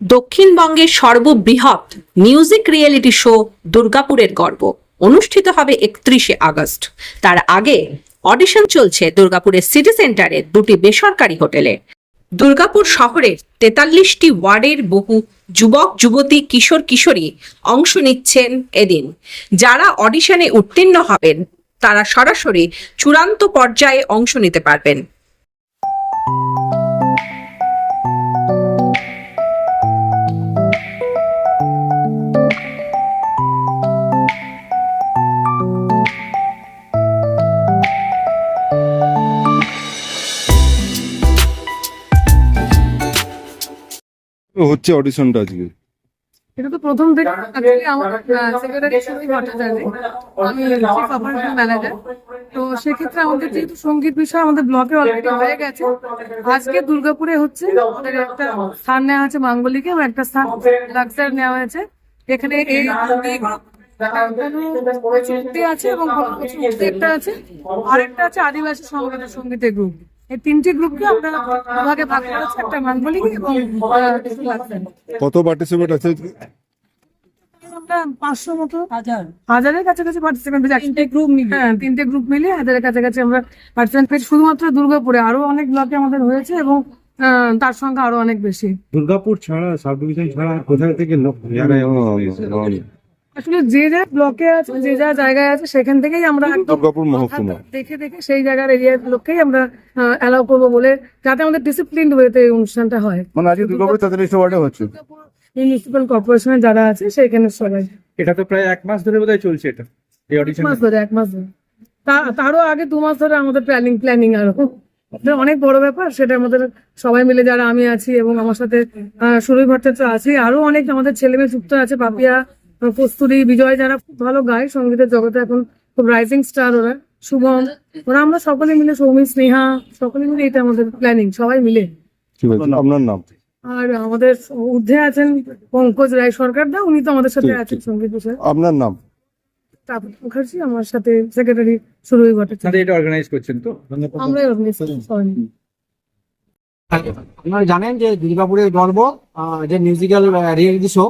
দক্ষিণবঙ্গের সর্ববৃহৎ music reality show দুর্গাপুরের গর্ব। অনুষ্ঠিত হবে একত্রিশে আগস্ট। তার আগে অডিশন চলছে দুর্গাপুরের সিটি সেন্টারের দুটি বেসরকারি হোটেলে দুর্গাপুর শহরের তেতাল্লিশটি ওয়ার্ডের বহু যুবক, যুবতী, কিশোর, কিশোরী অংশ নিচ্ছেন এদিন। যারা অডিশনে উত্তীর্ণ হবেন, তারা সরাসরি চূড়ান্ত পর্যায়ে অংশ নিতে পারবেন। হচ্ছে অডিশনটা আজকে। এটা তো প্রথম থেকে actually আমার সেক্রেটারি সুমি ভট্টাচার্য আমি চিফ অপারেশন ম্যানেজার তো সেক্ষেত্রে আমাদের যেহেতু সংগীত বিষয়, আমাদের ব্লকে অলরেডি হয়ে গেছে। আজকে দুর্গাপুরে হচ্ছে আমাদের একটা স্থান নেওয়া হয়েছে মাঙ্গলিকে একটা স্থান লাক্সার নেওয়া হয়েছে। এখানে এই চুক্তি আছে এবং একটা আছে। আরেকটা আছে আদিবাসী সংগীত সঙ্গীতের গ্রুপ এই তিনটি গ্রুপকে আমরা দুভাগে ভাগ করেছি একটা মাঙ্গলিক এবং কত পার্টিসিপেট আছে? আমরা পাঁচশো মতো হাজারের কাছাকাছি পার্টিসিপেন্ট তিনটে গ্রুপ মিলে হ্যাঁ তিনটে গ্রুপ মিলে হাজারের কাছাকাছি আমরা পার্টিসিপেন্ট পেয়েছি। শুধুমাত্র দুর্গাপুরে আরও অনেক ব্লকে আমাদের হয়েছে এবং আহ, তার সংখ্যা আরও অনেক বেশি। দুর্গাপুর ছাড়া সাব ডিভিশন ছাড়া কোথায় থেকে লোক? আসলে যে যা ব্লকে আছে যে যা জায়গায় আছে সেখান থেকেই আমরা দুর্গাপুর মহকুমা। দেখে দেখে সেই জায়গার এরিয়ার লোককেই আমরা অ্যালাউ করব বলে যাতে আমাদের ডিসিপ্লিন ওয়েতে এই অনুষ্ঠানটা হয়। মানে আজকে দুর্গাপুর তেতাল্লিশ ওয়ার্ডে হচ্ছে। মিউনিসিপাল কর্পোরেশনের যারা আছে সেখানে সবাই। এটা তো প্রায় এক মাস ধরে বোধহয় চলছে এটা এই এক অডিশন মাস ধরে এক মাস ধরে। তারও আগে দু মাস ধরে আমাদের প্ল্যানিং প্ল্যানিং আরও। অনেক বড় ব্যাপার সেটা আমাদের সবাই মিলে যারা আমি আছি এবং আমার সাথে আহ, সুরভি ভট্টাচার্য আছে আরও অনেক আমাদের ছেলে মেয়ে যুক্ত আছে পাপিয়া কস্তুরী বিজয় যারা খুব ভালো গায় সঙ্গীতের জগতে এখন খুব রাইজিং স্টার ওরা। শুভম ওরা আমরা সকলে মিলে সৌমি স্নেহা সকলে মিলে এটা আমাদের প্ল্যানিং সবাই মিলে। আপনার নাম? আর আমাদের ঊর্ধ্বে আছেন পঙ্কজ রায় সরকার দা উনি তো আমাদের সাথে আছেন সংগীত বিষয়ে। আপনার নাম? তাপস মুখার্জি আমার সাথে সেক্রেটারি সুরভি ভট্টাচার্য এটা অর্গানাইজ করছেন তো? আমরাই অর্গানাইজ মিলে। আপনারা জানেন যে দুর্গাপুরের গর্ব আহ, যে মিউজিক্যাল রিয়েলিটি শো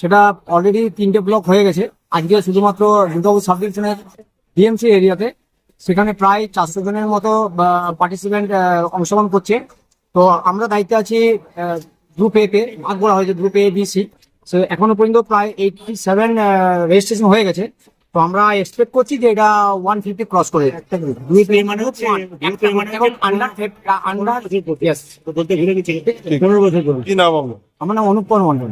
সেটা অলরেডি তিনটে ব্লক হয়ে গেছে। আজকে শুধুমাত্র দুর্গাপুর সাব ডিভিশনের ডিএমসি এরিয়াতে সেখানে প্রায় চারশো জনের মতো পার্টিসিপেন্ট অংশগ্রহণ করছে। তো আমরা দায়িত্বে আছি গ্রুপ এ তে। ভাগ করা হয়েছে group A B C so এখনও পর্যন্ত প্রায় এইটটি সেভেন রেজিস্ট্রেশন হয়ে গেছে। তো আমরা এক্সপেক্ট করছি যে এটা ওয়ান ফিফটি ক্রস করে। দুই প্লে মানে হচ্ছে এবং আন্ডার আন্ডার বলতে ভুলে গেছি। পনেরো বছর করুন কি নাম আপনার? আমার নাম অনুপম মন্ডল